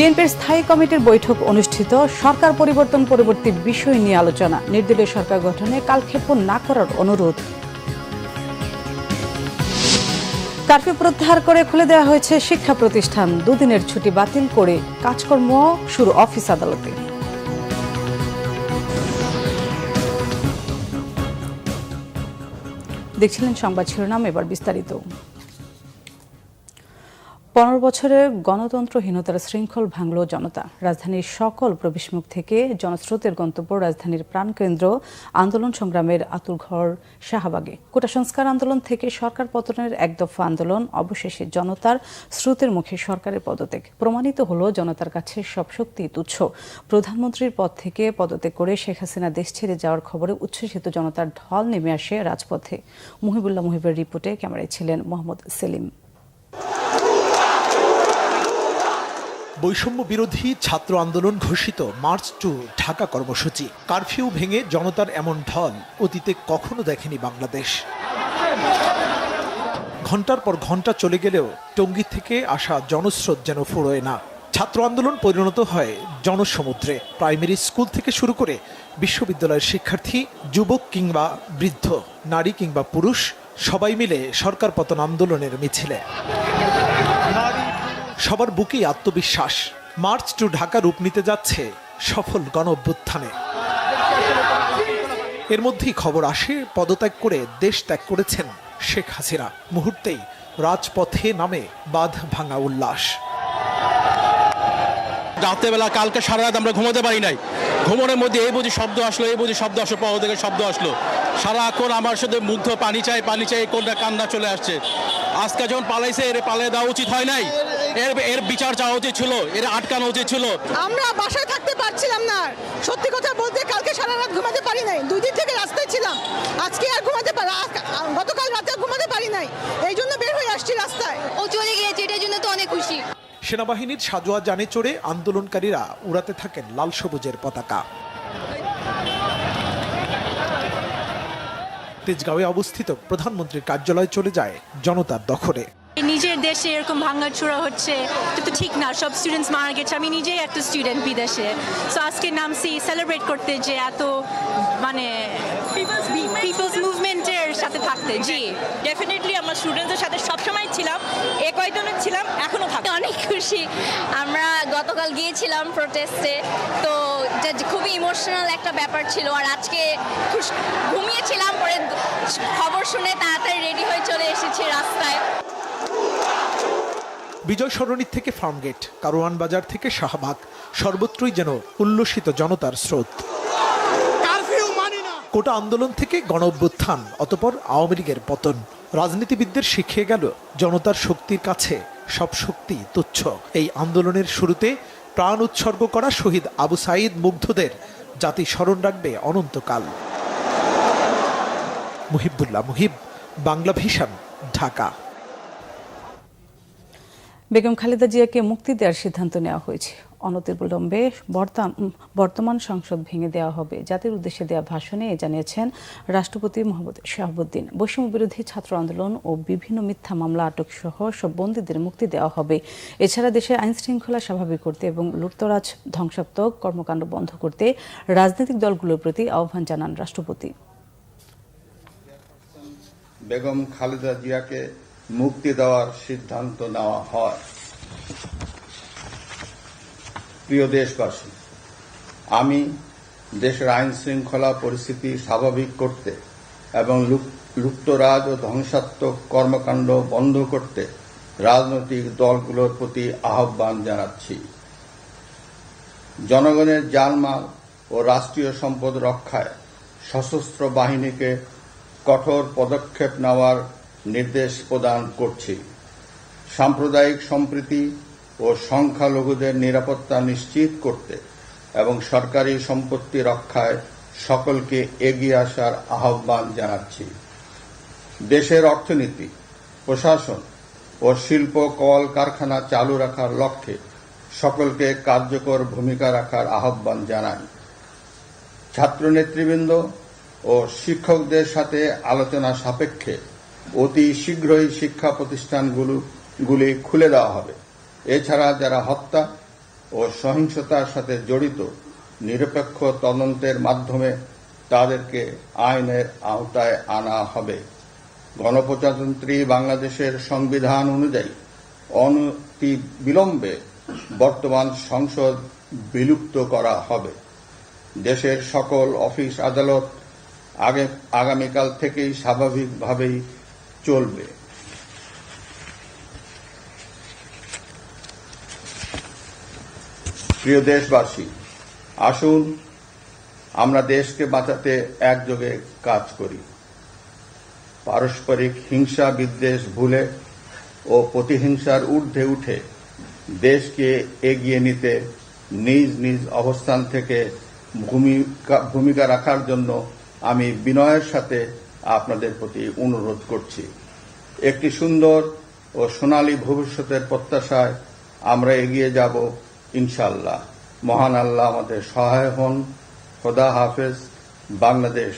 বিএনপির স্থায়ী কমিটির বৈঠক অনুষ্ঠিত, সরকার পরিবর্তন পরবর্তী বিষয় নিয়ে আলোচনা, নির্দলীয় সরকার গঠনে কালক্ষেপণ না করার অনুরোধ। কারফিউ প্রত্যাহার করে খুলে দেওয়া হয়েছে শিক্ষা প্রতিষ্ঠান। দুদিনের ছুটি বাতিল করে কাজকর্ম শুরু অফিস আদালতে। দেখছিলেন সংবাদ শিরোনাম, এবার বিস্তারিত। পনেরো বছরের গণতন্ত্রহীনতার শৃঙ্খল ভাঙল জনতা। রাজধানীর সকল প্রবেশমুখ থেকে জনস্রোতের গন্তব্য রাজধানীর প্রাণকেন্দ্র আন্দোলন সংগ্রামের আতুরঘর শাহবাগে। কোটা সংস্কার আন্দোলন থেকে সরকার পতনের এক দফা আন্দোলন, অবশেষে জনতার স্রোতের মুখে সরকারের পদত্যাগ। প্রমাণিত হলো জনতার কাছে সব শক্তি তুচ্ছ। প্রধানমন্ত্রীর পদ থেকে পদত্যাগ করে শেখ হাসিনা দেশ ছেড়ে যাওয়ার খবরে উচ্ছ্বসিত জনতার ঢল নেমে আসে রাজপথে। মুহিবুল্লাহ মুহিবের রিপোর্টে ক্যামেরায় ছিলেন মোহাম্মদ সেলিম। বৈষম্য বিরোধী ছাত্র আন্দোলন ঘোষিত মার্চ টু ঢাকা কর্মসূচি। কারফিউ ভেঙে জনতার এমন ঢল অতীতে কখনো দেখেনি বাংলাদেশ। ঘণ্টার পর ঘণ্টা চলে গেলেও টঙ্গী থেকে আসা জনস্রোত যেন ফুরোয় না। ছাত্র আন্দোলন পরিণত হয় জনসমুদ্রে। প্রাইমারি স্কুল থেকে শুরু করে বিশ্ববিদ্যালয়ের শিক্ষার্থী, যুবক কিংবা বৃদ্ধ, নারী কিংবা পুরুষ, সবাই মিলে সরকার পতন আন্দোলনের মিছিলে। সবার বুকেই আত্মবিশ্বাস। মার্চ টু ঢাকা রূপ নিতে যাচ্ছে সফল গণ অভ্যুত্থানে এর মধ্যেই খবর আসে, পদত্যাগ করে দেশ ত্যাগ করেছেন শেখ হাসিনা। মুহূর্তেই রাজপথে নামে বাঁধ ভাঙা উল্লাস। রাত্রেবেলা কালকে সারা রাত আমরা ঘুমাতে পারি নাই। ঘুমনের মধ্যে এই বুঝি শব্দ আসলো, এই বুঝি শব্দ আসলো পাওয়া থেকে শব্দ আসলো। সারাক্ষণ আমার সাথে মুগ্ধ, পানি চাই পানি চাই কোনটা কান্না চলে আসছে। আজকে যখন পালাইছে, এর পালিয়ে দেওয়া উচিত হয় নাই। এর এর বিচার চাওয়া উচিত ছিল এর আটকানো উচিত ছিল। আমরা বাসায় থাকতে পারছিলাম না সত্যি কথা বলতে কালকে সারা রাত ঘুমাতে পারি নাই। দুই দিন থেকে রাস্তায় ছিলাম। আজকে আর ঘুমাতে পারি গতকাল রাতে আর ঘুমাতে পারি নাই। এই জন্য বের হয়ে আসছি রাস্তায়। ও চলে গিয়েছে এটার জন্য তো অনেক খুশি। সেনাবাহিনীর সাজোয়া জানে চড়ে আন্দোলনকারীরা উড়াতে থাকেন লাল সবুজের পতাকা। তেজগাঁওয়ে অবস্থিত প্রধানমন্ত্রীর কার্যালয় চলে যায় জনতার দখলে। নিজের দেশে এরকম ভাঙাচোরা হচ্ছে এটা তো ঠিক না সব স্টুডেন্টস মারা গেছে আমি নিজেই একটা স্টুডেন্ট বিদেশে। সো আজকে নামছি সেলিব্রেট করতে যে এত মানে পিপলস মুভমেন্টের সাথে থাকতে জি। ডেফিনেটলি আমার স্টুডেন্টদের সাথে সবসময় ছিলাম এ কয়েকজনের ছিলাম এখনও থাকি। অনেক খুশি। আমরা গতকাল গিয়েছিলাম প্রোটেস্টে তো খুবই ইমোশনাল একটা ব্যাপার ছিল আর আজকে খুশ- ঘুমিয়েছিলাম পরে খবর শুনে তাড়াতাড়ি রেডি হয়ে চলে এসেছি রাস্তায়। বিজয় সরণির থেকে ফার্মগেট কারওয়ান বাজার থেকে শাহবাগ সর্বত্রই যেন উল্লসিত জনতার স্রোত। কোটা আন্দোলন থেকে গণ অভ্যুত্থান অতপর আওয়ামী লীগের পতন। রাজনীতিবিদদের শিখিয়ে গেল জনতার শক্তির কাছে সব শক্তি তুচ্ছ। এই আন্দোলনের শুরুতে প্রাণ উৎসর্গ করা শহীদ আবু সাঈদ মুগ্ধদের জাতি স্মরণ রাখবে অনন্তকাল। মুহিবুল্লাহ মুহিব বাংলা ভিশন ঢাকা। বেগম খালেদা জিয়াকে মুক্তি দেওয়ার সিদ্ধান্ত নেওয়া হয়েছে। অনতিবিলম্বে বর্তা- বর্তমান সংসদ ভেঙে দেওয়া হবে। জাতির উদ্দেশ্যে দেওয়া ভাষণে এ জানিয়েছেন রাষ্ট্রপতি মোহাম্মদ শাহাবুদ্দিন। বৈষম্য বিরোধী ছাত্র আন্দোলন ও বিভিন্ন মিথ্যা মামলা আটক সহ সব বন্দীদের মুক্তি দেওয়া হবে। এছাড়া দেশের আইন শৃঙ্খলা স্বাভাবিক করতে এবং লুটতরাজ, ধ্বংসাত্মক কর্মকাণ্ড বন্ধ করতে রাজনৈতিক দলগুলোর প্রতি আহ্বান জানান রাষ্ট্রপতি। বেগম খালেদা জিয়াকে মুক্তি দেওয়ার সিদ্ধান্ত নেওয়া হয়। প্রিয় দেশবাসী, আমি দেশের আইন শৃঙ্খলা পরিস্থিতি স্বাভাবিক করতে এবং লুপ- লুপ্তরাজ ও ধ্বংসাত্মক কর্মকাণ্ড বন্ধ করতে রাজনৈতিক দলগুলোর প্রতি আহ্বান জানাচ্ছি। জনগণের জানমাল ও রাষ্ট্রীয় সম্পদ রক্ষায় সশস্ত্র বাহিনীকে কঠোর পদক্ষেপ নেওয়ার নির্দেশ প্রদান করছি। সাম্প্রদায়িক সম্প্রীতি ও সংখ্যালঘুদের নিরাপত্তা নিশ্চিত করতে এবং সরকারি সম্পত্তি রক্ষায় সকলকে এগিয়ে আসার আহ্বান জানাচ্ছি। দেশের অর্থনীতি, প্রশাসন ও শিল্প কল কারখানা চালু রাখার লক্ষ্যে সকলকে কার্যকর ভূমিকা রাখার আহ্বান জানাই। ছাত্র নেতৃবৃন্দ ও শিক্ষকদের সাথে আলোচনা সাপেক্ষে অতি শীঘ্রই শিক্ষা প্রতিষ্ঠানগুলো, গুলি খুলে দেওয়া হবে। এছাড়া যারা হত্যা ও সহিংসতার সাথে জড়িত, নিরপেক্ষ তদন্তের মাধ্যমে তাদেরকে আইনের আওতায় আনা হবে। গণপ্রজাতন্ত্রী বাংলাদেশের সংবিধান অনুযায়ী অনতি বিলম্বে বর্তমান সংসদ বিলুপ্ত করা হবে। দেশের সকল অফিস আদালত আগে, আগামীকাল থেকেই স্বাভাবিকভাবেই চলবে। প্রিয় দেশবাসী, আসুন আমরা দেশকে বাঁচাতে একযোগে কাজ করি। পারস্পরিক হিংসা বিদ্বেষ ভুলে ও প্রতিহিংসার ঊর্ধ্বে উঠে দেশকে এগিয়ে নিতে নিজ নিজ অবস্থান থেকে ভূমিকা ভূমিকা রাখার জন্য আমি বিনয়ের সাথে আপনাদের প্রতি অনুরোধ করছি। একটি সুন্দর ও সোনালী ভবিষ্যতের প্রত্যাশায় আমরা এগিয়ে যাব ইনশাল্লাহ মহান আল্লাহ আমাদের সহায় হন। খোদা হাফেজ। বাংলাদেশ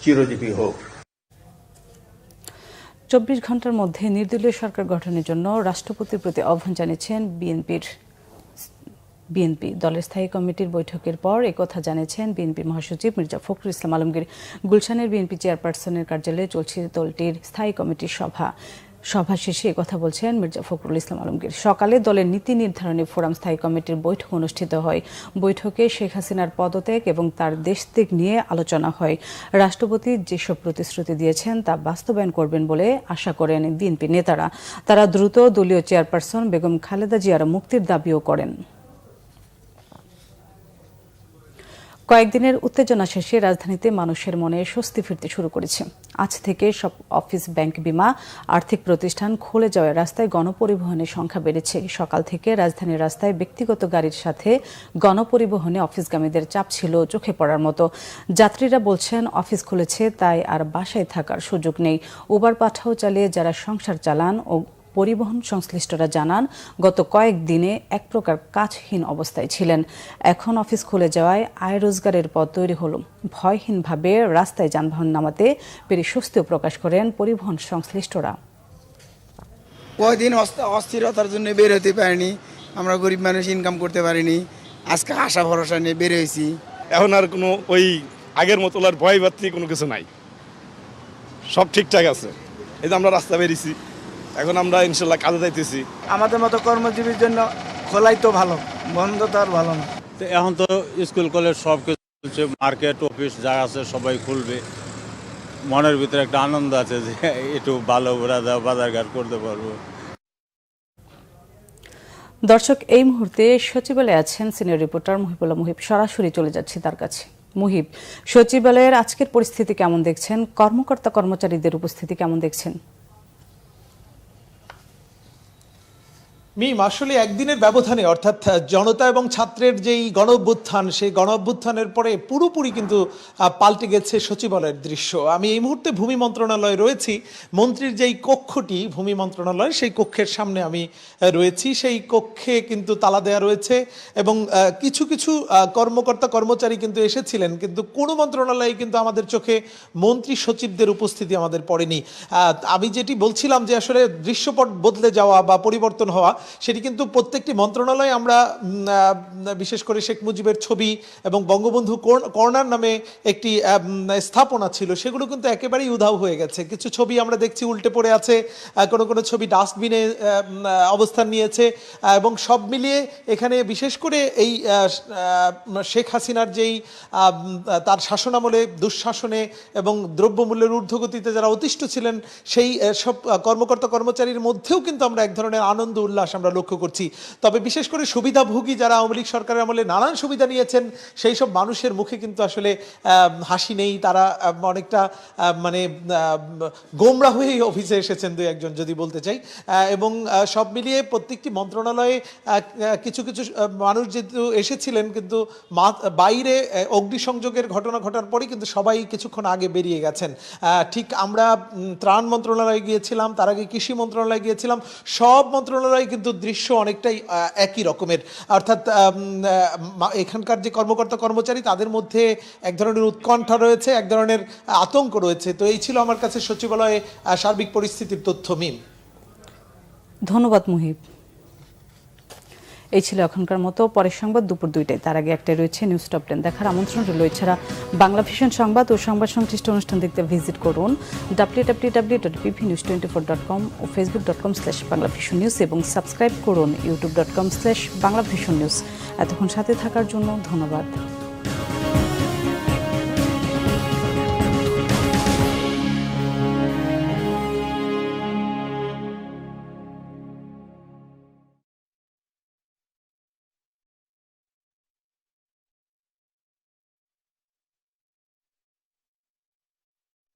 চিরজীবী হোক। চব্বিশ ঘণ্টার মধ্যে নির্দলীয় সরকার গঠনের জন্য রাষ্ট্রপতির প্রতি আহ্বান জানিয়েছেন বিএনপির বিএনপি দলের স্থায়ী কমিটির বৈঠকের পর একথা জানিয়েছেন বিএনপি মহাসচিব মির্জা ফখরুল ইসলাম আলমগীর। গুলশানের বিএনপি চেয়ারপারসনের কার্যালয়ে চলছে দলটির স্থায়ী কমিটির সভা। সভা শেষে কথা বলছেন মির্জা ফখরুল ইসলাম আলমগীর। সকালে দলের নীতি নির্ধারণী ফোরাম স্থায়ী কমিটির বৈঠক অনুষ্ঠিত হয়। বৈঠকে শেখ হাসিনার পদত্যাগ এবং তার দেশত্যাগ নিয়ে আলোচনা হয়। রাষ্ট্রপতি যেসব প্রতিশ্রুতি দিয়েছেন তা বাস্তবায়ন করবেন বলে আশা করেন বিএনপি নেতারা। তারা দ্রুত দলীয় চেয়ারপারসন বেগম খালেদা জিয়ার মুক্তির দাবিও করেন। কয়েকদিনের উত্তেজনা শেষে রাজধানীতে মানুষের মনে স্বস্তি ফিরতে শুরু করেছে। আজ থেকে সব অফিস ব্যাংক বিমা, আর্থিক প্রতিষ্ঠান খুলে যাওয়ায় রাস্তায় গণপরিবহনের সংখ্যা বেড়েছে। সকাল থেকে রাজধানীর রাস্তায় ব্যক্তিগত গাড়ির সাথে গণপরিবহনে অফিসগামীদের চাপ ছিল চোখে পড়ার মতো। যাত্রীরা বলছেন, অফিস খুলেছে, তাই আর বাসায় থাকার সুযোগ নেই। উবার পাঠাও চালিয়ে যারা সংসার চালান ও পরিবহন সংশ্লিষ্টরা জানান গত কয়েক দিনে এক প্রকার কাজহীন অবস্থায় ছিলেন। এখন অফিস খুলে যাওয়ায় আয় রোজগারের পথ তৈরি হলো। ভয়হীনভাবে রাস্তায় যানবাহন নামাতে পেরে স্বস্তিও প্রকাশ করেন পরিবহন সংশ্লিষ্টরা। কয়দিন অস্থ- অস্থিরতার জন্য বের হতে পারিনি। আমরা গরিব মানুষ ইনকাম করতে পারিনি। আজকে আশা ভরসা নিয়ে বের হয়েছি। এখন আর কোনো ওই আগের মতো আর ভয় বাত্রি কোনো কিছু নাই। সব ঠিকঠাক আছে। এই যে আমরা রাস্তা বেরিয়েছি। এখন আমরা ইনশাল্লাহ কাজে যাইতেছি। আমাদের মতো কর্মজীবীর জন্য খোলাই তো ভালো বন্ধ তো আর ভালো না। তো এখন তো স্কুল কলেজ সব কিছু চলছে মার্কেট অফিস যা আছে সবাই খুলবে। মনের ভিতরে একটা আনন্দ আছে যে একটু ভালো ঘোরা বাজারঘাট করতে পারব। দর্শক এই মুহূর্তে সচিবালয়ে আছেন সিনিয়র রিপোর্টার মুহিবুল্লাহ মুহিব। সরাসরি চলে যাচ্ছি তার কাছে। মুহিব সচিবালয়ের আজকের পরিস্থিতি কেমন দেখছেন? কর্মকর্তা কর্মচারীদের উপস্থিতি কেমন দেখছেন? মিম, আসলে একদিনের ব্যবধানে, অর্থাৎ জনতা এবং ছাত্রের যেই গণ অভ্যুত্থান সেই গণ অভ্যুত্থানের পরে পুরোপুরি কিন্তু পাল্টে গেছে সচিবালয়ের দৃশ্য। আমি এই মুহূর্তে ভূমি মন্ত্রণালয়ে রয়েছি। মন্ত্রীর যেই কক্ষটি, ভূমি মন্ত্রণালয়, সেই কক্ষের সামনে আমি রয়েছি। সেই কক্ষে কিন্তু তালা দেওয়া রয়েছে এবং কিছু কিছু কর্মকর্তা, কর্মচারী কিন্তু এসেছিলেন, কিন্তু কোনো মন্ত্রণালয়ে কিন্তু আমাদের চোখে মন্ত্রী সচিবদের উপস্থিতি আমাদের পড়েনি। আমি যেটি বলছিলাম যে আসলে দৃশ্যপট বদলে যাওয়া বা পরিবর্তন হওয়া সেটি কিন্তু প্রত্যেকটি মন্ত্রণালয়ে আমরা বিশেষ করে শেখ মুজিবের ছবি এবং বঙ্গবন্ধু কর্ন- কর্নার নামে একটি স্থাপনা ছিল, সেগুলো কিন্তু একেবারেই উধাও হয়ে গেছে। কিছু ছবি আমরা দেখছি উল্টে পড়ে আছে কোনো কোনো ছবি ডাস্টবিনে অবস্থান নিয়েছে এবং সব মিলিয়ে এখানে বিশেষ করে এই শেখ হাসিনার যেই তার শাসনামলে দুঃশাসনে এবং দ্রব্যমূল্যের ঊর্ধ্বগতিতে যারা অতিষ্ঠ ছিলেন, সেই সব কর্মকর্তা কর্মচারীর মধ্যেও কিন্তু আমরা এক ধরনের আনন্দ উল্লাস আমরা লক্ষ্য করছি। তবে বিশেষ করে সুবিধাভোগী যারা আওয়ামী লীগ সরকারের আমলে নানান সুবিধা নিয়েছেন, সেই সব মানুষের মুখে কিন্তু আসলে হাসি নেই। তারা অনেকটা মানে গোমরা হয়েই অফিসে এসেছেন দুই একজন যদি বলতে চাই। এবং সব মিলিয়ে প্রত্যেকটি মন্ত্রণালয়ে কিছু কিছু মানুষ যেহেতু এসেছিলেন, কিন্তু বাইরে অগ্নিসংযোগের ঘটনা ঘটার পরেই কিন্তু সবাই কিছুক্ষণ আগে বেরিয়ে গেছেন। ঠিক আমরা ত্রাণ মন্ত্রণালয়ে গিয়েছিলাম, তার আগে কৃষি মন্ত্রণালয়ে গিয়েছিলাম। সব মন্ত্রণালয়ে কিন্তু দৃশ্য অনেকটাই একই রকমের। অর্থাৎ এখানকার যে কর্মকর্তা কর্মচারী, তাদের মধ্যে এক ধরনের উৎকণ্ঠা রয়েছে, এক ধরনের আতঙ্ক রয়েছে। তো এই ছিল আমার কাছে সচিবালয়ে সার্বিক পরিস্থিতির তথ্য মিম। ধন্যবাদ, মুহিব। এই ছিল এখনকার মতো পরের সংবাদ দুপুর দুইটায়। তার আগে একটা রয়েছে নিউজ টপ টেন দেখার আমন্ত্রণ রইল এছাড়া বাংলা ভীষণ সংবাদ ও সংবাদ সংশ্লিষ্ট অনুষ্ঠান দেখতে ভিজিট করুন W W W dot PV news twenty four dot com ও Facebook dot com slash Bangla vision news এবং সাবস্ক্রাইব করুন YouTube dot com slash Bangla vision news এতক্ষণ সাথে থাকার জন্য ধন্যবাদ।